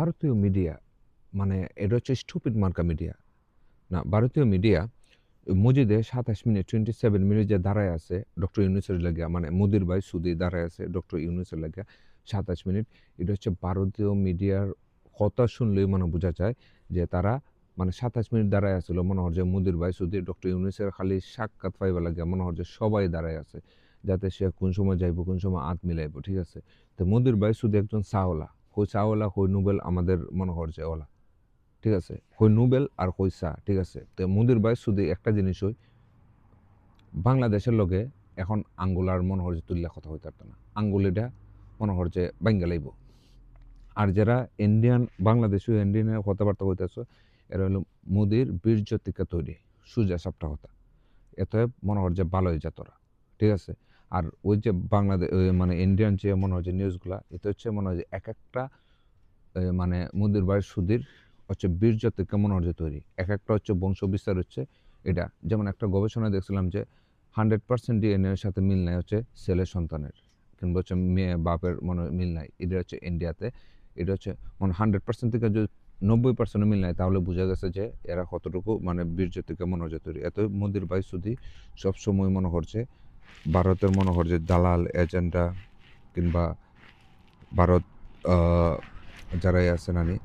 ভারতীয় মিডিয়া মানে এটা হচ্ছে স্টুপিড মার্কা মিডিয়া। না, ভারতীয় মিডিয়া, মজিদে সাতাশ মিনিট টোয়েন্টি সেভেন মিনিট যে দাঁড়ায় আছে, ডক্টর ইউনুসের লাগিয়া মানে মোদির ভাই সুদি দাঁড়ায় আছে, ডক্টর ইউনুসের লাগিয়া সাতাশ মিনিট। এটা হচ্ছে ভারতীয় মিডিয়ার কথা শুনলেই মানে বোঝা যায় যে তারা মানে সাতাশ মিনিট দাঁড়ায় আছিল, মনে হয় যে মোদির ভাই সুদি, ডক্টর ইউনুসের খালি সাক্ষাৎ পাইবা লাগিয়া মনে হয় যে সবাই দাঁড়ায় আছে, যাতে সে কোন সময় যাইব, কোন সময় আত মিলাইব, ঠিক আছে? তো মোদির ভাই শুধু একজন হই চাওলা হই নোবেল আমাদের মনে যে ওলা। ঠিক আছে? হই নোবেল আর হই চা, ঠিক আছে? তো মোদির ভাই শুধু একটা জিনিস হই, বাংলাদেশের লগে এখন আঙ্গুলার মনে যে তুল্লা কথা হইতে পারত না। আঙ্গুলিটা মনে যে বাঙ্গা লাইব আর যারা ইন্ডিয়ান বাংলাদেশি ইন্ডিয়ানের কথাবার্তা হইতেছে, এরা হলো মোদির বীর্য থেকে তৈরি, সুজা সাপটা কথা এত মনে যে ভালোই যাতরা। ঠিক আছে? আর ওই যে বাংলাদেশ মানে ইন্ডিয়ান যে মনে হয় যে নিউজগুলা এটা হচ্ছে মনে হয় যে এক একটা মানে মুদির ভাই সুধীর হচ্ছে বীর্য থেকে মনে হয় যে তৈরি। এক একটা হচ্ছে বংশ বিস্তার হচ্ছে এটা। যেমন একটা গবেষণায় দেখছিলাম যে হান্ড্রেড পার্সেন্ট ডিএনএর সাথে মিল নাই হচ্ছে ছেলের সন্তানের, কিংবা হচ্ছে মেয়ে বাপের মনে মিল নাই। এটা হচ্ছে ইন্ডিয়াতে এটা হচ্ছে মানে হান্ড্রেড পার্সেন্ট থেকে যদি নব্বই পার্সেন্ট মিল নাই, তাহলে বোঝা গেছে যে এরা কতটুকু মানে বীর্য থেকে যে তৈরি। এত মোদির ভাই সুধী সবসময় মনে হচ্ছে ভারতের মনে হয় যে দালাল এজেন্ডা কিংবা ভারত যারাই আছে নানি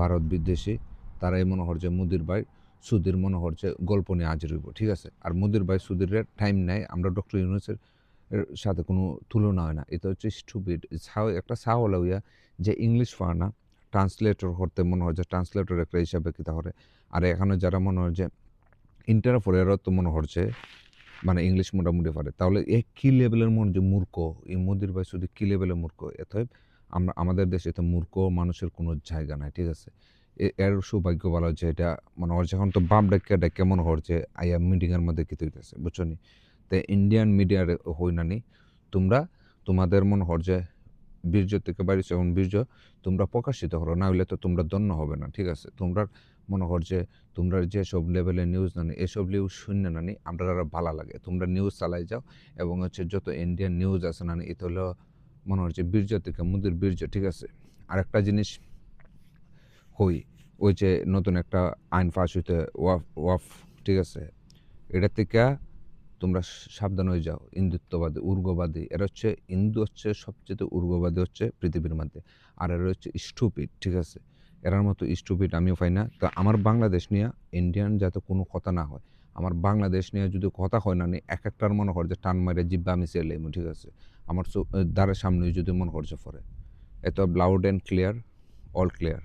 ভারত বিদেশি তারাই মনে হয় যে মুদির ভাই, সুধীর মনে হয় যে গল্প নিয়ে হাজির হইব, ঠিক আছে? আর মুদির ভাই সুধীরের টাইম নেয় আমরা ডক্টর ইউনুসের সাথে কোনো তুলনা হয় না। এটা হচ্ছে স্টুপিড একটা সাহলা হইয়া যে ইংলিশ পারে না ট্রান্সলেটর করতে মনে হয় যে ট্রান্সলেটর একটা হিসাবে কিতা করে। আর এখানে যারা মনে হয় যে ইন্টার পরে তো মনে হচ্ছে মানে ইংলিশ মোটামুটি পারে। তাহলে এ কী লেভেলের মন যে মূর্খ? এই মোদির ভাই শুধু কী লেভেলের মূর্খ? এতএব আমরা, আমাদের দেশে তো মূর্খ মানুষের কোনো জায়গা নাই, ঠিক আছে? এর সৌভাগ্য বলা হচ্ছে এটা মানে ওর যখন তো বাপ ডাক কেমন হচ্ছে আইয়া মিটিংয়ের মধ্যে কী হইতেছে বুঝছ নি তো ইন্ডিয়ান মিডিয়ার হই না নি। তোমরা, তোমাদের মন হর যে বীর্য থেকে বাড়িছে এখন বীর্য, তোমরা প্রকাশিত করো না হলে তো তোমরা দন্য হবে না, ঠিক আছে? তোমরা মনে কর যে, তোমরা যেসব লেভেলের নিউজ নানি, এসব নিউজ শূন্য নানি, আমরা আরও ভালো লাগে। তোমরা নিউজ চালাই যাও এবং হচ্ছে যত ইন্ডিয়ান নিউজ আছে নানি এটা হলো মনে হচ্ছে বীর্য থেকে মুদির বীর্য, ঠিক আছে? আর একটা জিনিস হই, ওই যে নতুন একটা আইন পাস হইতে ওয়াফ ওয়াফ, ঠিক আছে? এটা থেকে তোমরা সাবধান হয়ে যাও। হিন্দুত্ববাদী উর্গবাদী, এরা হচ্ছে হিন্দু হচ্ছে সবচেয়ে উর্গবাদী হচ্ছে পৃথিবীর মধ্যে। আর এরা হচ্ছে স্টুপিড ঠিক আছে? এরার মতো স্টুপিড আমিও পাই না। তো আমার বাংলাদেশ নিয়ে ইন্ডিয়ান যাতে কোনো কথা না হয়, আমার বাংলাদেশ নিয়ে যদি কথা হয় না এক একটার মনে যে টান মারে জিব্বা আমি চেলেমু ঠিক আছে? আমার দ্বারের সামনে যদি মনে করছে পরে এত loud and clear all clear